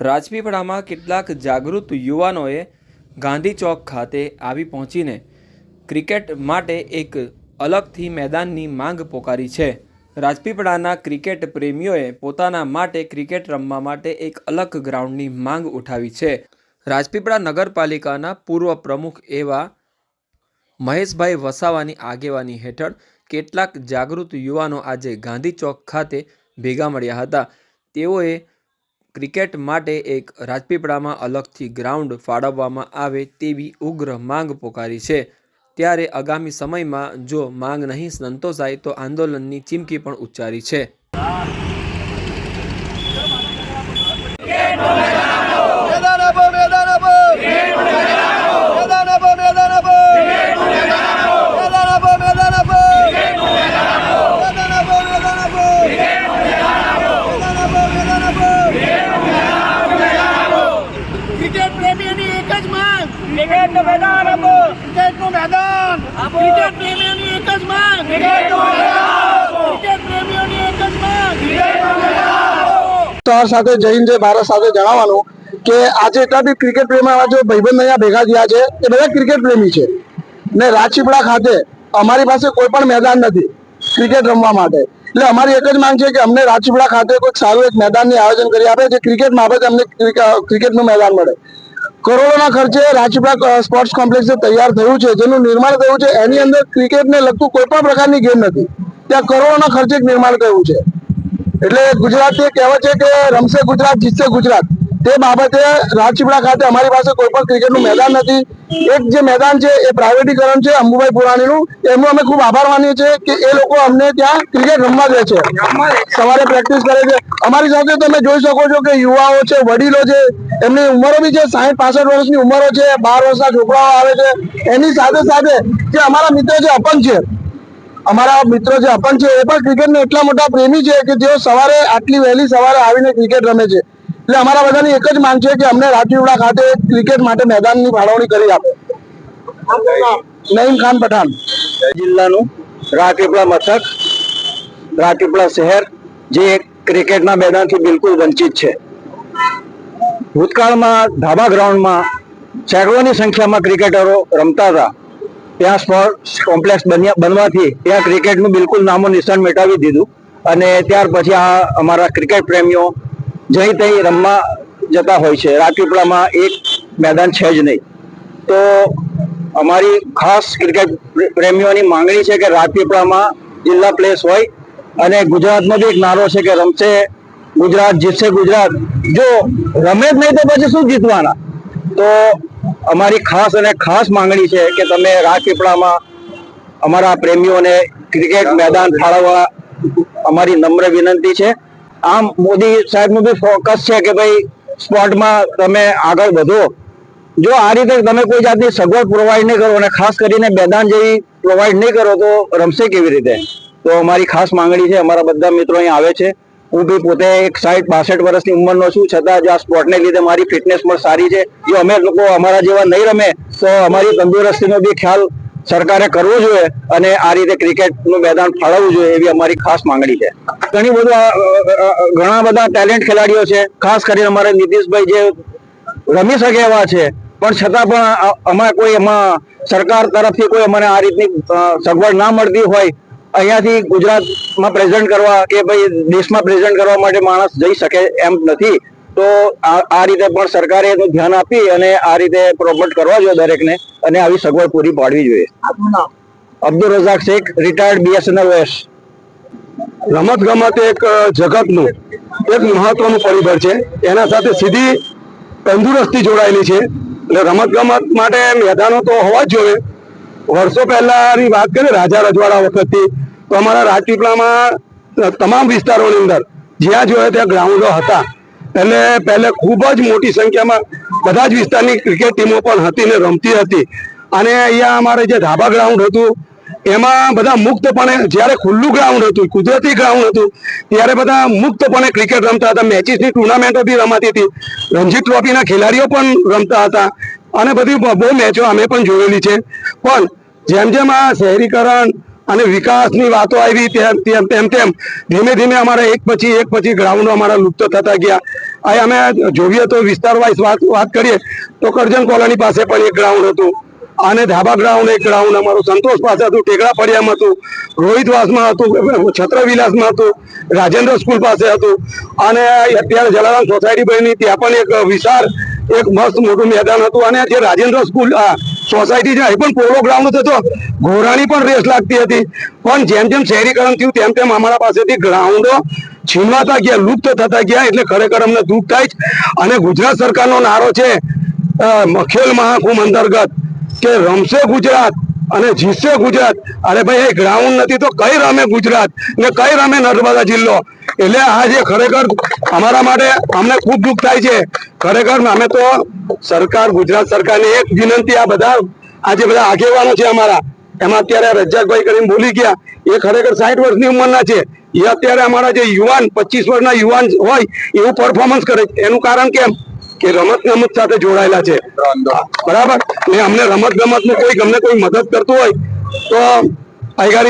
રાજપીપળામાં કેટલાક જાગૃત યુવાનોએ ગાંધી ચોક ખાતે આવી પહોંચીને ક્રિકેટ માટે એક અલગથી મેદાનની માંગ પોકારી છે. રાજપીપળાના ક્રિકેટ પ્રેમીઓએ પોતાના માટે ક્રિકેટ રમવા માટે એક અલગ ગ્રાઉન્ડની માંગ ઉઠાવી છે. રાજપીપળા નગરપાલિકાના પૂર્વ પ્રમુખ એવા મહેશભાઈ વસાવાની આગેવાની હેઠળ કેટલાક જાગૃત યુવાનો આજે ગાંધી ચોક ખાતે ભેગા મળ્યા હતા. તેઓએ ક્રિકેટ માટે એક રાજપીપળામાં અલગથી ગ્રાઉન્ડ ફાળવવામાં આવે તેવી ઉગ્ર માંગ પોકારી છે. ત્યારે આગામી સમયમાં જો માંગ નહીં સંતોષાય તો આંદોલનની ચીમકી પણ ઉચ્ચારી છે. તમારી સાથે જૈનજય ભારત સાથે જણાવવાનું કે આજે એટલા ક્રિકેટ પ્રેમી આવા જે ભાઈબંધ અહીંયા ભેગા થયા છે, એ બધા ક્રિકેટ પ્રેમી છે. ને રાજપીપળા ખાતે અમારી પાસે કોઈ પણ મેદાન નથી ક્રિકેટ રમવા માટે. એટલે અમારી એક જ માંગ છે કે અમને રાજપીપળા ખાતે કોઈક સારું એક મેદાનની આયોજન કરી આપે, જે ક્રિકેટ મારફતે અમને ક્રિક- ક્રિકેટનું મેદાન મળે. કરોડોના ખર્ચે રાજપીપળા સ્પોર્ટ્સ કોમ્પ્લેક્સ તૈયાર થયું છે, જેનું નિર્માણ થયું છે, એની અંદર ક્રિકેટને લગતું કોઈ પણ પ્રકારની ગેમ નથી. ત્યાં કરોડોના ખર્ચે નિર્માણ થયું છે. એટલે ગુજરાતી કહેવત છે કે રમશે ગુજરાત, જીતશે ગુજરાત. તે બાબતે રાજપીપળા ખાતે અમારી પાસે કોઈ પણ ક્રિકેટનું મેદાન નથી. એક જે મેદાન છે એ પ્રાઇવેટીકરણ છે અંબુભાઈ પુરાણીનું. એમનો અમે ખૂબ આભાર માનીએ છીએ કે એ લોકો અમને ત્યાં ક્રિકેટ રમવા દે છે. સવારે પ્રેક્ટિસ કરે છે. અમારી સાથે તમે જોઈ શકો છો કે યુવાઓ છે, વડીલો છે, એમની ઉંમરો બી છે, સાહીઠ, પાસઠ વર્ષની ઉંમરો છે, બાર વર્ષના છોકરાઓ આવે છે. એની સાથે સાથે જે અમારા મિત્રો છે, અપંગ છે અમારા મિત્રો જે અપંગ છે, એ પણ ક્રિકેટના એટલા મોટા પ્રેમી છે કે જેઓ સવારે આટલી વહેલી સવારે આવીને ક્રિકેટ રમે છે. એટલે અમારા બધાની એક જ માંગ છે કે અમને રાજપીપળા ખાતે ક્રિકેટ માટે મેદાનની ફાળવણી કરી આપે. નઈમ ખાન પઠાણ. જિલ્લાનું રાજપીપળા મથક રાજપીપળા શહેર, જે ક્રિકેટના મેદાનથી બિલકુલ વંચિત છે. ભૂતકાળમાં ધાબા ગ્રાઉન્ડમાં સેંકડોની સંખ્યામાં ક્રિકેટરો રમતા હતા. ત્યાં સ્પોર્ટ્સ કોમ્પ્લેક્સ બન્યા બનવાથી ત્યાં ક્રિકેટનું બિલકુલ નામો નિશાન મેટાવી દીધું. અને ત્યાર પછી આ અમારા ક્રિકેટ પ્રેમીઓ જઈ તઈ રમવા જતા હોય છે. રાજપીપળામાં એક મેદાન છે જ નહીં. તો અમારી ખાસ ક્રિકેટ પ્રેમીઓની માંગણી છે કે રાજપીપળામાં જિલ્લા પ્લેસ હોય અને ગુજરાતનો બી એક નારો છે કે રમશે ગુજરાત, જીતશે ગુજરાત. જો રમે જ નહીં તો પછી શું જીતવાના? તો અમારી ખાસ અને ખાસ માંગણી છે કે તમે રાજપીપળામાં અમારા પ્રેમીઓને ક્રિકેટ મેદાન ફાળવવા અમારી નમ્ર વિનંતી છે. આમ મોદી સાહેબનું બી ફોકસ છે કે ભાઈ સ્પોર્ટમાં તમે આગળ વધો. જો આ રીતે તમે કોઈ જાતની સગવડ પ્રોવાઈડ નહીં કરો અને ખાસ કરીને મેદાન જેવી પ્રોવાઈડ નહીં કરો તો રમશે કેવી રીતે? તો અમારી ખાસ માંગણી છે. અમારા બધા મિત્રો અહીં આવે છે. હું બી પોતે એક સાઠ બાસઠ વર્ષની ઉંમરનો છું. છતાં જો આ સ્પોર્ટને લીધે મારી ફિટનેસ પણ સારી છે. જો અમે લોકો અમારા જેવા નહીં રમે, તો અમારી તંદુરસ્તીનો બી ખ્યાલ સરકારે કરવો જોઈએ અને આ રીતે ક્રિકેટનું મેદાન ફાળવવું જોઈએ એવી અમારી ખાસ માંગણી છે. ઘણી બધું ઘણા બધા ટેલેન્ટ ખેલાડીઓ છે. ખાસ કરીને અમારે નીતિશભાઈ જે રમી શકે એવા છે. પણ છતાં પણ અમારે કોઈ એમાં સરકાર તરફથી કોઈ અમને આ રીતની સગવડ ના મળતી હોય અહીંયાથી ગુજરાતમાં પ્રેઝન્ટ કરવા કે ભાઈ દેશમાં પ્રેઝન્ટ કરવા માટે માણસ જઈ શકે એમ નથી, તો આ રીતે પણ સરકારે એનું ધ્યાન આપી અને આ રીતે પ્રોમોટ કરવા જોઈએ દરેકને અને આવી સગવડ પૂરી પાડવી જોઈએ. Abdul Razak Shaikh retired BSNL S રમત ગમત એક જગતનું એક મહત્વનું પરિબળ છે. એના સાથે સીધી તંદુરસ્તી જોડાયેલી છે. એટલે રમત ગમત માટે મેદાનો તો હોવા જ જોઈએ વર્ષો પહેલાની વાત કરીએ રાજા રજવાડા વખતથી, તો અમારા રાજપીપળામાં તમામ વિસ્તારોની અંદર, જ્યાં જોઈએ ત્યાં ગ્રાઉન્ડો હતા. એટલે પહેલે ખૂબ જ મોટી સંખ્યામાં બધા જ વિસ્તારની ક્રિકેટ ટીમો પણ હતી ને રમતી હતી. અને અહીંયા અમારે જે ધાબા ગ્રાઉન્ડ હતું, એમાં બધા મુક્તપણે, જ્યારે ખુલ્લું ગ્રાઉન્ડ હતું, કુદરતી ગ્રાઉન્ડ હતું, ત્યારે બધા મુક્તપણે ક્રિકેટ રમતા હતા. મેચીસની ટુર્નામેન્ટો બી રમાતી હતી. રણજી ટ્રોફીના ખેલાડીઓ પણ રમતા હતા. અને બધી બહુ મેચો અમે પણ જોયેલી છે. પણ જેમ જેમ આ શહેરીકરણ અને વિકાસની વાતો આવી તેમ તેમ તેમ ધીમે ધીમે અમારા એક પછી એક પછી ગ્રાઉન્ડો અમારા લુપ્ત થતા ગયા. અહીં અમે જોઈએ તો વિસ્તાર વાઇઝ વાત વાત કરીએ તો કરજણ કોલોની પાસે પણ એક ગ્રાઉન્ડ હતું. અને ધાબા ગ્રાઉન્ડ એક ગ્રાઉન્ડ અમારું સંતોષ પાસે હતું, ટેકડા ફળિયામાં હતું રોહિતવાસમાં હતું, છત્રવિલાસમાં હતું, રાજેન્દ્ર સ્કૂલ પાસે હતું. અને અત્યારે જલારામ સોસાયટી બની, ત્યાં પણ એક વિશાળ, એક મસ્ત મોટું મેદાન હતું. અને જે રાજેન્દ્ર સ્કૂલ સોસાયટી છે પણ પોલો ગ્રાઉન્ડ હતો ઘોડાની પણ રેસ લાગતી હતી. પણ જેમ જેમ શહેરીકરણ થયું, તેમ તેમ અમારા પાસેથી ગ્રાઉન્ડો છીનવાતા ગયા, લુપ્ત થતા ગયા, એટલે ખરેખર અમને દુઃખ થાય અને ગુજરાત સરકારનો નારો છે મખેલ ખેલ મહાકુંભ અંતર્ગત કે રમશે ગુજરાત અને જીતશે ગુજરાત. અરે ભાઈ એ ગ્રાઉન્ડ નથી તો કઈ રમે ગુજરાત ને કઈ રમે નર્મદા જિલ્લો? એટલે આ જે ખરેખર અમારા માટે અમને ખૂબ દુઃખ થાય છે. ખરેખર અમે તો સરકાર ગુજરાત સરકારને એક વિનંતી આ બધા આ જે બધા આગેવાનો છે અમારા એમાં અત્યારે રજાકભાઈ કરીને બોલી ગયા એ ખરેખર સાઠ વર્ષની ઉંમરના છે. એ અત્યારે અમારા જે યુવાન પચીસ વર્ષના યુવાન હોય એવું પરફોર્મન્સ કરે એનું કારણ કેમ? કે રમત ગમત સાથે જોડાયેલા છે. બરાબર. ને અમને રમત ગમતનું કોઈ ગમને કોઈ મદદ કરતું હોય તો આગળ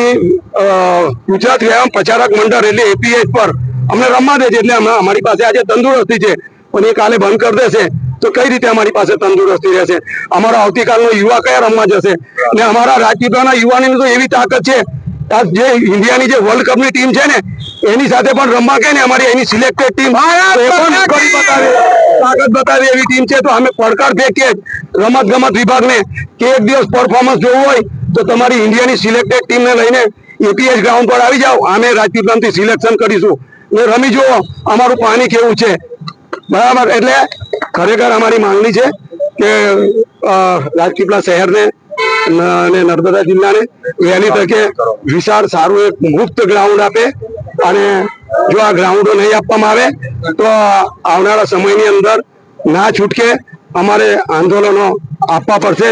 ગુજરાત વ્યાયામ પ્રચારક મંડળ એટલે એપીએચ પર. અમને રમવા દે છે એટલે અમે અમારી પાસે આજે તંદુરસ્તી છે. પણ એ કાલે બંધ કરી દેશે. તો કઈ રીતે અમારી પાસે તંદુરસ્તી રહેશે? અમારો આવતીકાલનો યુવા કયા રમવા જશે? ને અમારા રાજપીપળાના યુવાની તો એવી તાકાત છે. આ જે ઇન્ડિયાની જે વર્લ્ડ કપની ટીમ છે ને એની સાથે પણ રમવા કે ને અમારી એની સિલેક્ટેડ ટીમ તાકાત બતાવે એવી ટીમ છે. તો અમે પડકાર ફેંકીએ રમત ગમત વિભાગને કે એક દિવસ પરફોર્મન્સ જોવું હોય તો તમારી ઇન્ડિયાની સિલેક્ટેડ ટીમને લઈને એપીએચ ગ્રાઉન્ડ પર આવી જાઓ. અમે રાજપીપળાથી સિલેક્શન કરીશું. ને રમી જુઓ, અમારું પાણી કેવું છે? બરાબર? એટલે ખરેખર અમારી માંગણી છે કે રાજપીપળા શહેરને અને નર્મદા જિલ્લાને વહેલી તકે વિશાળ સારું એક મુક્ત ગ્રાઉન્ડ આપે અને જો આ ગ્રાઉન્ડો નહીં આપવામાં આવે, તો આવનારા સમયની અંદર ના છૂટકે અમારે આંદોલનો આપવા પડશે.